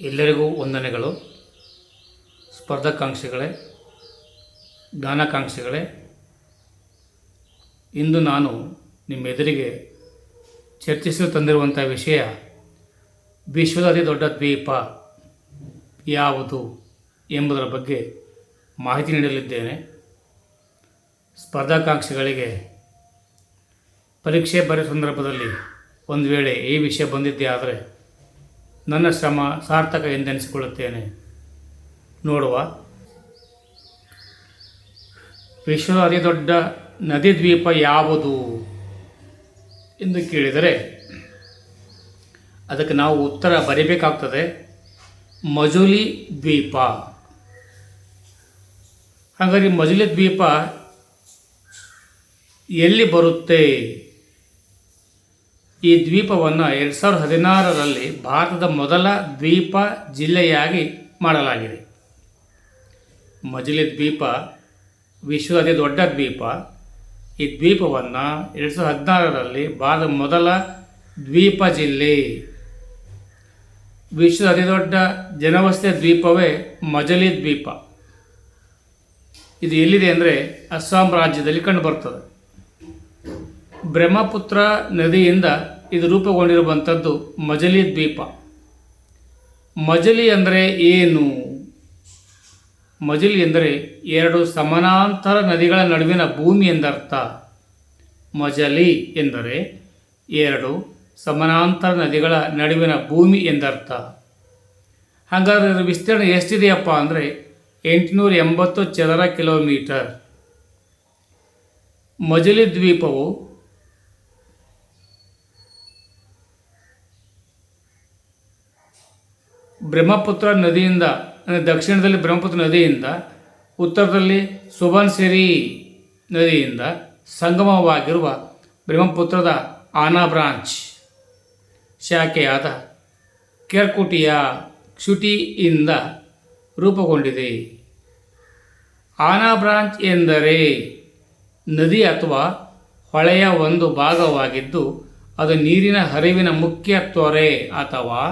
ಎಲ್ಲರಿಗೂ ವಂದನೆಗಳು. ಸ್ಪರ್ಧಾಕಾಂಕ್ಷಿಗಳೇ ಜ್ಞಾನಾಕಾಂಕ್ಷಿಗಳೇ ಇಂದು ನಾನು ನಿಮ್ಮ ಎದುರಿಗೆ ಚರ್ಚಿಸಲು ತಂದಿರುವಂಥ ವಿಷಯ ವಿಶ್ವದ ಅತಿ ದೊಡ್ಡ ದ್ವೀಪ ಯಾವುದು ಎಂಬುದರ ಬಗ್ಗೆ ಮಾಹಿತಿ ನೀಡಲಿದ್ದೇನೆ. ಸ್ಪರ್ಧಾಕಾಂಕ್ಷಿಗಳಿಗೆ ಪರೀಕ್ಷೆ ಬರೆಯುವ ಸಂದರ್ಭದಲ್ಲಿ ಒಂದು ವೇಳೆ ಈ ವಿಷಯ ಬಂದಿದ್ದೇ ಆದರೆ ನನ್ನ ಶ್ರಮ ಸಾರ್ಥಕ ಎಂದೆನಿಸಿಕೊಳ್ಳುತ್ತೇನೆ. ನೋಡುವ. ವಿಶ್ವದ ಅತಿ ದೊಡ್ಡ ನದಿ ದ್ವೀಪ ಯಾವುದು? ಎಂದು ಕೇಳಿದರೆ, ಅದಕ್ಕೆ ನಾವು ಉತ್ತರ ಬರೀಬೇಕಾಗ್ತದೆ. ಮಜುಲಿ ದ್ವೀಪ. ಹಾಗಾಗಿ ಮಜುಲಿ ದ್ವೀಪ ಎಲ್ಲಿ ಬರುತ್ತೆ? ಈ ದ್ವೀಪವನ್ನು ಎರಡು ಸಾವಿರದ ಹದಿನಾರರಲ್ಲಿ ಭಾರತದ ಮೊದಲ ದ್ವೀಪ ಜಿಲ್ಲೆಯಾಗಿ ಮಾಡಲಾಗಿದೆ. ಮಜಲಿ ದ್ವೀಪ, ವಿಶ್ವದ ಅತಿ ದೊಡ್ಡ ದ್ವೀಪ. ಈ ದ್ವೀಪವನ್ನು ಎರಡು ಸಾವಿರದ ಹದಿನಾರರಲ್ಲಿ ಭಾರತದ ಮೊದಲ ದ್ವೀಪ ಜಿಲ್ಲೆ. ವಿಶ್ವದ ಅತಿ ದೊಡ್ಡ ಜನವಸತಿಯ ದ್ವೀಪವೇ ಮಜಲಿ ದ್ವೀಪ. ಇದು ಎಲ್ಲಿದೆ ಅಂದರೆ ಅಸ್ಸಾಂ ರಾಜ್ಯದಲ್ಲಿ ಕಂಡುಬರ್ತದೆ ಬ್ರಹ್ಮಪುತ್ರ ನದಿಯಿಂದ ಇದು ರೂಪುಗೊಂಡಿರುವಂಥದ್ದು ಮಜಲಿ ದ್ವೀಪ. ಮಜಲಿ ಅಂದರೆ ಏನು? ಮಜಲಿ ಎಂದರೆ ಎರಡು ಸಮಾನಾಂತರ ನದಿಗಳ ನಡುವಿನ ಭೂಮಿ ಎಂದರ್ಥ. ಮಜಲಿ ಎಂದರೆ ಎರಡು ಸಮಾನಾಂತರ ನದಿಗಳ ನಡುವಿನ ಭೂಮಿ ಎಂದರ್ಥ. ಹಾಗಾದರೆ ಇದರ ವಿಸ್ತೀರ್ಣ ಎಷ್ಟಿದೆಯಪ್ಪ ಅಂದರೆ ಎಂಟುನೂರ ಎಂಬತ್ತು ಚದರ ಕಿಲೋಮೀಟರ್. ಮಜಲಿ ದ್ವೀಪವು ಬ್ರಹ್ಮಪುತ್ರ ನದಿಯಿಂದ, ಅಂದರೆ ದಕ್ಷಿಣದಲ್ಲಿ ಬ್ರಹ್ಮಪುತ್ರ ನದಿಯಿಂದ, ಉತ್ತರದಲ್ಲಿ ಸುಬನ್ಸಿರಿ ನದಿಯಿಂದ ಸಂಗಮವಾಗಿರುವ ಬ್ರಹ್ಮಪುತ್ರದ ಆನಾ ಬ್ರಾಂಚ್ ಶಾಖೆಯಾದ ಕೆರ್ಕುಟಿಯ ಕ್ಷುಟಿಯಿಂದ ರೂಪುಗೊಂಡಿದೆ. ಆನಾ ಬ್ರಾಂಚ್ ಎಂದರೆ ನದಿ ಅಥವಾ ಹೊಳೆಯ ಒಂದು ಭಾಗವಾಗಿದ್ದು, ಅದು ನೀರಿನ ಹರಿವಿನ ಮುಖ್ಯ ತೊರೆ ಅಥವಾ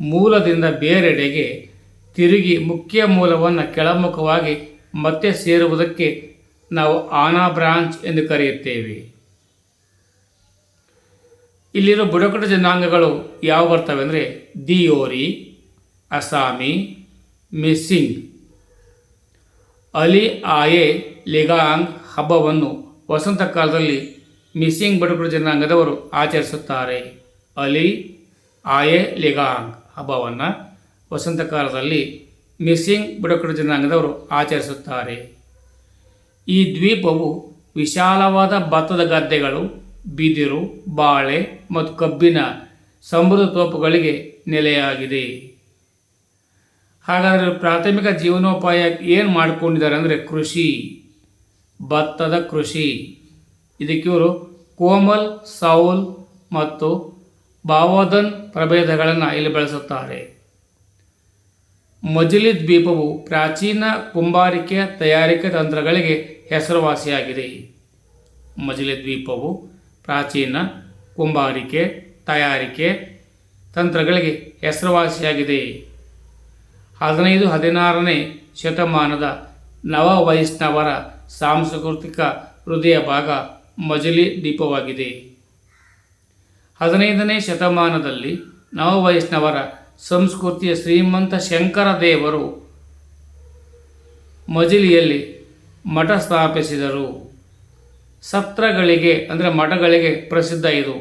ಮೂಲದಿಂದ ಬೇರೆಡೆಗೆ ತಿರುಗಿ ಮುಖ್ಯ ಮೂಲವನ್ನು ಕೆಳಮುಖವಾಗಿ ಮತ್ತೆ ಸೇರುವುದಕ್ಕೆ ನಾವು ಆನಾ ಬ್ರಾಂಚ್ ಎಂದು ಕರೆಯುತ್ತೇವೆ. ಇಲ್ಲಿರೋ ಬುಡಕಟ್ಟು ಜನಾಂಗಗಳು ಯಾವ ಬರ್ತವೆ ಅಂದರೆ ದಿಯೋರಿ ಅಸಾಮಿ ಮಿಸ್ಸಿಂಗ್. ಅಲಿ, ಆಯೆ, ಲಿಗಾಂಗ್ ಹಬ್ಬವನ್ನು ವಸಂತ ಕಾಲದಲ್ಲಿ ಮಿಸ್ಸಿಂಗ್ ಬುಡಕಟ್ಟು ಜನಾಂಗದವರು ಆಚರಿಸುತ್ತಾರೆ. ಅಲಿ, ಆಯೆ, ಲಿಗಾಂಗ್. ಹಬ್ಬವನ್ನು ವಸಂತ ಕಾಲದಲ್ಲಿ ಮಿಸ್ಸಿಂಗ್ ಬುಡಕಟ್ಟು ಜನಾಂಗದವರು ಆಚರಿಸುತ್ತಾರೆ. ಈ ದ್ವೀಪವು ವಿಶಾಲವಾದ ಭತ್ತದ ಗದ್ದೆಗಳು, ಬಿದಿರು, ಬಾಳೆ ಮತ್ತು ಕಬ್ಬಿನ ಸಮೃದ್ಧ ತೋಪುಗಳಿಗೆ ನೆಲೆಯಾಗಿದೆ. ಹಾಗಾದರೆ ಪ್ರಾಥಮಿಕ ಜೀವನೋಪಾಯ ಏನು ಮಾಡಿಕೊಂಡಿದ್ದಾರೆ ಅಂದರೆ ಕೃಷಿ. ಭತ್ತದ ಕೃಷಿ. ಇದಕ್ಕೆ ಇವರು ಕೋಮಲ್, ಸೌಲ್ ಮತ್ತು ಬಾವೋದನ್ ಪ್ರಭೇದಗಳನ್ನು ಇಲ್ಲಿ ಬೆಳೆಸುತ್ತಾರೆ. ಮಜಲಿ ದ್ವೀಪವು ಪ್ರಾಚೀನ ಕುಂಬಾರಿಕೆ ತಯಾರಿಕೆ ತಂತ್ರಗಳಿಗೆ ಹೆಸರುವಾಸಿಯಾಗಿದೆ. ಮಜಲಿ ದ್ವೀಪವು ಪ್ರಾಚೀನ ಕುಂಬಾರಿಕೆ ತಯಾರಿಕೆ ತಂತ್ರಗಳಿಗೆ ಹೆಸರುವಾಸಿಯಾಗಿದೆ. ಹದಿನೈದು ಹದಿನಾರನೇ ಶತಮಾನದ ನವ ವೈಷ್ಣವರ ಸಾಂಸ್ಕೃತಿಕ ಹೃದಯ ಭಾಗ ಮಜಲಿ ದ್ವೀಪವಾಗಿದೆ. ಹದಿನೈದನೇ ಶತಮಾನದಲ್ಲಿ ನವವೈಷ್ಣವರ ಸಂಸ್ಕೃತಿಯ ಶ್ರೀಮಂತ ಶಂಕರ ದೇವರು ಮಜಿಲಿಯಲ್ಲಿ ಮಠ ಸ್ಥಾಪಿಸಿದರು. ಸತ್ರಗಳಿಗೆ, ಅಂದರೆ ಮಠಗಳಿಗೆ ಪ್ರಸಿದ್ಧ ಇದು.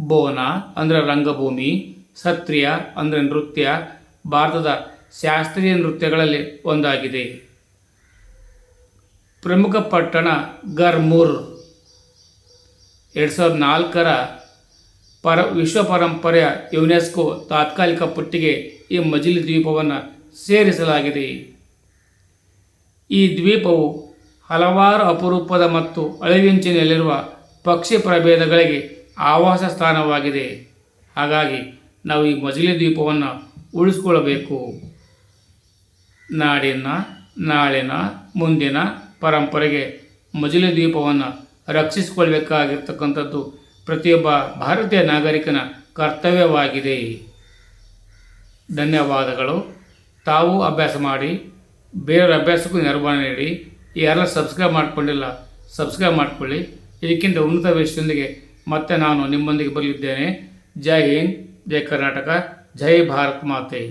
ಬೋನ, ಅಂದರೆ ರಂಗಭೂಮಿ, ಸತ್ರಿಯ, ಅಂದರೆ ನೃತ್ಯ, ಭಾರತದ ಶಾಸ್ತ್ರೀಯ ನೃತ್ಯಗಳಲ್ಲಿ ಒಂದಾಗಿದೆ. ಪ್ರಮುಖ ಪಟ್ಟಣ ಗರ್ಮೂರ್ ಎರಡು ಸಾವಿರದ ನಾಲ್ಕರ ಪರ ವಿಶ್ವ ಪರಂಪರೆಯ ಯುನೆಸ್ಕೋ ತಾತ್ಕಾಲಿಕ ಪಟ್ಟಿಗೆ ಈ ಮಜಿಲಿ ದ್ವೀಪವನ್ನು ಸೇರಿಸಲಾಗಿದೆ. ಈ ದ್ವೀಪವು ಹಲವಾರು ಅಪರೂಪದ ಮತ್ತು ಅಳಿವಿಂಚಿನಲ್ಲಿರುವ ಪಕ್ಷಿ ಪ್ರಭೇದಗಳಿಗೆ ಆವಾಸ ಸ್ಥಾನವಾಗಿದೆ. ಹಾಗಾಗಿ ನಾವು ಈ ಮಜಿಲಿ ದ್ವೀಪವನ್ನು ಉಳಿಸ್ಕೊಳ್ಬೇಕು ನಾಡಿನ, ನಾಳಿನ, ಮುಂದಿನ ಪರಂಪರೆಗೆ ಮಜಿಲಿ ದ್ವೀಪವನ್ನು ರಕ್ಷಿಸಿಕೊಳ್ಬೇಕಾಗಿರ್ತಕ್ಕಂಥದ್ದು ಪ್ರತಿಯೊಬ್ಬ ಭಾರತೀಯ ನಾಗರಿಕನ ಕರ್ತವ್ಯವಾಗಿದೆ. ಧನ್ಯವಾದಗಳು. ತಾವು ಅಭ್ಯಾಸ ಮಾಡಿ, ಬೇರೆಯವ್ರ ಅಭ್ಯಾಸಕ್ಕೂ ನೆರವನ್ನು ನೀಡಿ, ಯಾರೆಲ್ಲ ಸಬ್ಸ್ಕ್ರೈಬ್ ಮಾಡಿಕೊಂಡಿಲ್ಲ, ಸಬ್ಸ್ಕ್ರೈಬ್ ಮಾಡಿಕೊಳ್ಳಿ. ಇದಕ್ಕಿಂತ ಉನ್ನತ ವಿಷಯದೊಂದಿಗೆ ಮತ್ತೆ ನಾನು ನಿಮ್ಮೊಂದಿಗೆ ಬರಲಿದ್ದೇನೆ. ಜೈ ಹಿಂದ್, ಜೈ ಕರ್ನಾಟಕ, ಜೈ ಭಾರತ್ ಮಾತೆ.